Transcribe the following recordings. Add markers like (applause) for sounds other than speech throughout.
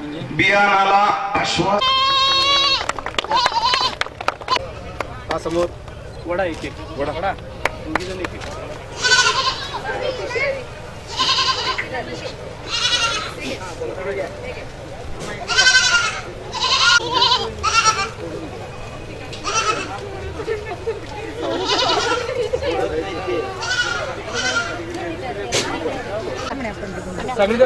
बियाणाला आश्वास हा समोर. वडा एक एक. वडा. वडा. दोघी जण एक एक (laughs) सगळी मांडा वडा या की पुढं जरा की. कधी घातल्या ना चारा शेळ्या. शेळ्या सगळी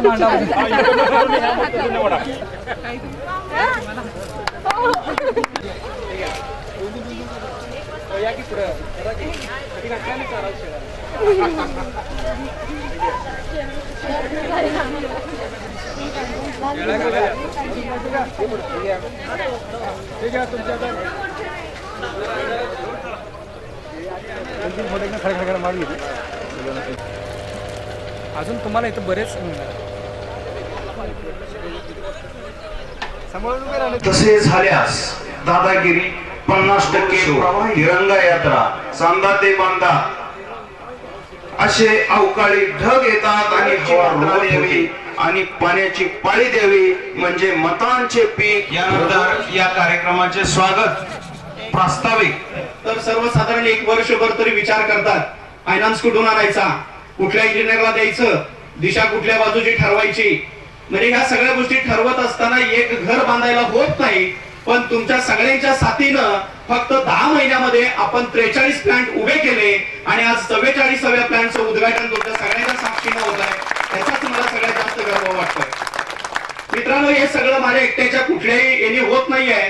ठीक आहे. ठीक आहे तुमच्या आता दोन-तीन मारून घेते. अजून तुम्हाला इथं बरेच तसे झाल्यास दादागिरी पन्नास टक्के प्रवाही तिरंगा यात्रा चांदा ते बांधा. असे अवकाळी ढग येतात आणि हवा द्यावी आणि पाण्याची पाळी द्यावी म्हणजे मतांचे पीक यानंतर या कार्यक्रमाचे स्वागत. प्रास्ताविक. तर सर्वसाधारण एक वर्षभर तरी विचार करतात. फायनान्स कुठून आणायचा? कुठल्या इंजिनियरला द्यायचं? दिशा कुठल्या बाजूची ठरवायची? म्हणजे ह्या सगळ्या गोष्टी ठरवत असताना एक घर बांधायला होत नाही पण तुमच्या सगळ्यांच्या साथीनं फक्त दहा महिन्यामध्ये आपण त्रेचाळीस प्लांट उभे केले आणि आज चव्वेचाळीसाव्या प्लांटचं उद्घाटन तुमच्या सगळ्यांच्या साक्षीनं होत आहे. त्याचाच मला सगळ्यात जास्त गर्व वाटतोय. मित्रांनो हे सगळं माझ्या एकट्याच्या कुठल्याही याने होत नाहीये.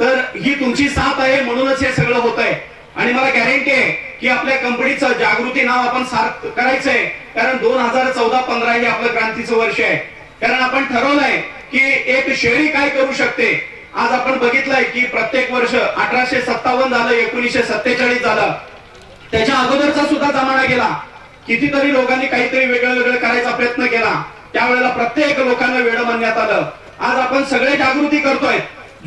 तर ही तुमची साथ आहे म्हणूनच हे सगळं होत आहे आणि मला गॅरंटी आहे की आपल्या कंपनीचं जागृती नाव आपण सार्थ करायचंय. कारण दोन हजार चौदा पंधरा हे आपलं क्रांतीचं वर्ष आहे. कारण आपण ठरवलंय की एक शेळी काय करू शकते? आज आपण बघितलंय की प्रत्येक वर्ष अठराशे सत्तावन्न झालं एकोणीसशे सत्तेचाळीस झालं. त्याच्या अगोदरचा सुद्धा जमाना गेला. कितीतरी लोकांनी काहीतरी वेगळं वेगळं करायचा प्रयत्न केला. त्यावेळेला प्रत्येक लोकांना वेळ म्हणण्यात आलं. आज आपण सगळे जागृती करतोय.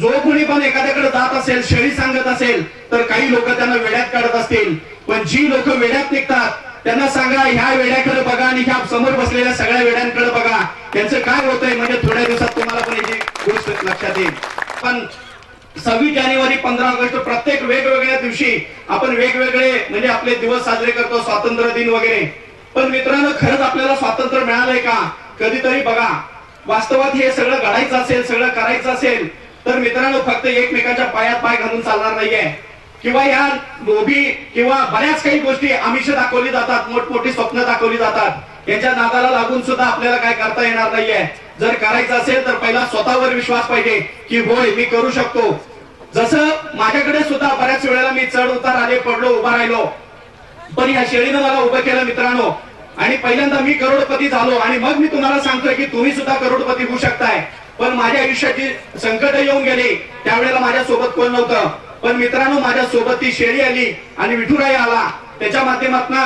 जो कोणी पण एखाद्याकडे जात असेल शेळी सांगत असेल तर काही लोक त्यांना वेड्यात काढत असतील. पण जी लोक वेड्यात निघतात त्यांना सांगा ह्या वेड्याकडे बघा आणि ह्या समोर बसलेल्या सगळ्या वेड्यांकडे बघा. त्यांचं काय होतंय म्हणजे थोड्या दिवसात तुम्हाला पण याची गोष्ट लक्षात येईल. पण सव्वीस जानेवारी पंधरा ऑगस्ट प्रत्येक वेगवेगळ्या दिवशी आपण वेगवेगळे म्हणजे आपले दिवस साजरे करतो स्वातंत्र्य दिन वगैरे. पण मित्रांनो खरंच आपल्याला स्वातंत्र्य मिळालंय का? कधीतरी बघा. वास्तवात हे सगळं घडायचं असेल सगळं करायचं असेल तर मित्रांनो फक्त एकमेकाच्या पायात पाय घालून चालणार नाहीये. किंवा या लोभी किंवा बऱ्याच काही गोष्टी आमिष दाखवली जातात मोठमोठी स्वप्न दाखवली जातात. यांच्या नादाला लागून सुद्धा आपल्याला काय करता येणार नाहीये. जर करायचं असेल तर पहिला स्वतःवर विश्वास पाहिजे की होय मी करू शकतो. जसं माझ्याकडे सुद्धा बऱ्याच वेळेला मी चढ उतार आले पडलो उभा राहिलो. पण या शेळीनं मला उभं केलं मित्रांनो. आणि पहिल्यांदा मी करोडपती झालो आणि मग मी तुम्हाला सांगतोय की तुम्ही सुद्धा करोडपती होऊ शकताय. पण माझ्या आयुष्याची संकट येऊन गेली. त्यावेळेला माझ्या सोबत कोण नव्हतं? पण मित्रांनो माझ्या सोबत ती शेळी आली आणि विठुराई आला. त्याच्या माध्यमातून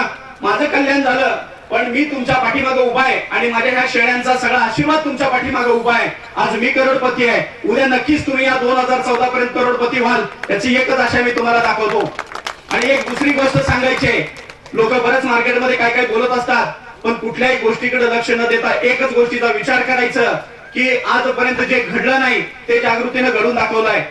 माझं कल्याण झालं. पण मी तुमच्या पाठीमागे उभा आहे आणि माझ्या ह्या शेळ्यांचा सगळा आशीर्वाद तुमच्या पाठीमागे उभा आहे. आज मी करोडपती आहे. उद्या नक्कीच तुम्ही या दोन हजार चौदा पर्यंत करोडपती व्हाल. याची एकच आशा मी तुम्हाला दाखवतो. आणि एक दुसरी गोष्ट सांगायची आहे. लोक बरेच मार्केटमध्ये काय काय बोलत असतात पण कुठल्याही गोष्टीकडे लक्ष न देता एकच गोष्टीचा विचार करायचं. की आजपर्यंत जे घडलं नाही ते जागृतीने घडून दाखवलंय.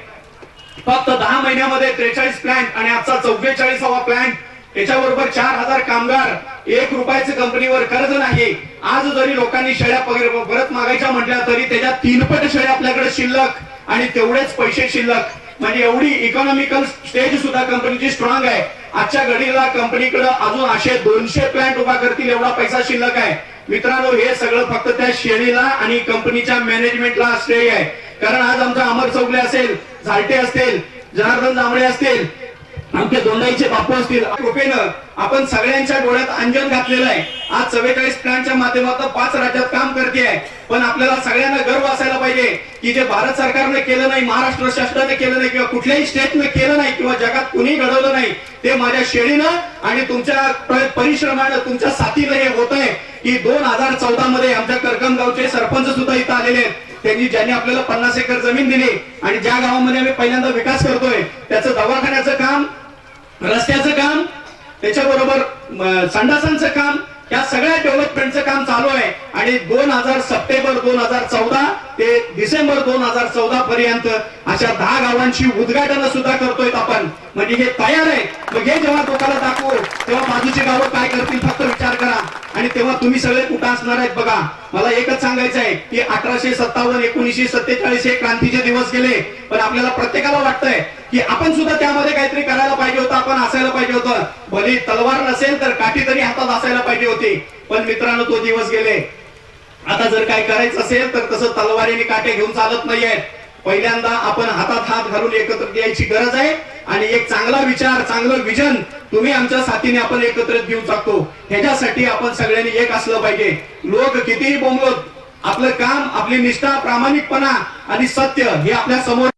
फक्त दहा महिन्यामध्ये त्रेचाळीस प्लॅन्ट आणि आजचा चव्वेचाळीसावा प्लॅन्ट त्याच्याबरोबर चार हजार कामगार एक रुपयाचं कंपनीवर कर्ज नाही. आज जरी लोकांनी शेळ्या परत मागायच्या म्हटल्या तरी त्याच्या तीनपट शेळ्या आपल्याकडे शिल्लक आणि तेवढेच पैसे शिल्लक. म्हणजे एवढी इकॉनॉमिकल स्टेज सुद्धा कंपनीची स्ट्रॉंग आहे. आजच्या घडीला कंपनीकडे अजून असे दोनशे प्लॅन्ट उभा करतील एवढा पैसा शिल्लक आहे. मित्रांनो हे सगळं फक्त त्या श्रेणीला आणि कंपनीच्या मॅनेजमेंटला श्रेय आहे. कारण आज आमचा अमर चौगले असेल झालटे असतील जनार्दन जांभळे असतील आमचे दोंडाईचे बापू असतील. कृपेनं आपण सगळ्यांच्या डोळ्यात अंजन घातलेलं आहे. आज चव्वेचाळीस प्लांटच्या माध्यमातून पाच राज्यात काम करते आहे पण आपल्याला सगळ्यांना गर्व असायला पाहिजे की जे भारत सरकारने केलं नाही महाराष्ट्र शासनाने केलं नाही किंवा कुठल्याही स्टेटने केलं नाही किंवा जगात कुणी घडवलं नाही ते माझ्या शेळीनं आणि तुमच्या परिश्रमानं तुमच्या साथीनं हे होत आहे की दोन हजार चौदा मध्ये आमच्या करकमगावचे सरपंच सुद्धा इथं आलेले आहेत. त्यांनी ज्यांनी आपल्याला पन्नास एकर जमीन दिली आणि ज्या गावामध्ये आम्ही पहिल्यांदा विकास करतो त्याचं दवाखान्याचं काम रस्त्याचं काम त्याच्याबरोबर म, संडासांचं काम या सगळ्या डेव्हलपमेंटचं काम चालू आहे. आणि दोन हजार सप्टेंबर दोन हजार चौदा ते डिसेंबर दोन हजार चौदा पर्यंत अशा दहा गावांची उद्घाटन सुद्धा करतोय आपण. म्हणजे हे तयार आहे. मग हे जेव्हा लोकांना दाखवू तेव्हा बाजूची गावं काय करतील फक्त विचार करा. आणि तेव्हा तुम्ही सगळे कुठं असणार आहेत बघा. मला एकच सांगायचं आहे की अठराशे सत्तावन्न एकोणीसशे सत्तेचाळीस हे क्रांतीचे दिवस गेले. पण आपल्याला प्रत्येकाला वाटतंय की आपण सुद्धा त्यामध्ये काहीतरी करायला पाहिजे होतं आपण असायला पाहिजे होतं. भले तलवार नसेल तर काठी तरी हातात असायला पाहिजे होती. पण मित्रांनो तो दिवस गेले. आता जर काय करायचं असेल तर तसं तलवारीने काटे घेऊन चालत नाहीये. पहिल्यांदा आपण हातात हात घालून एकत्र यायची गरज आहे आणि एक चांगला विचार चांगलं विजन तुम्ही आमच्या साथीने आपण एकत्रित घेऊ शकतो. ह्याच्यासाठी आपण सगळ्यांनी एक असलं पाहिजे. लोक कितीही बोंबलोत आपलं काम आपली निष्ठा प्रामाणिकपणा आणि सत्य हे आपल्यासमोर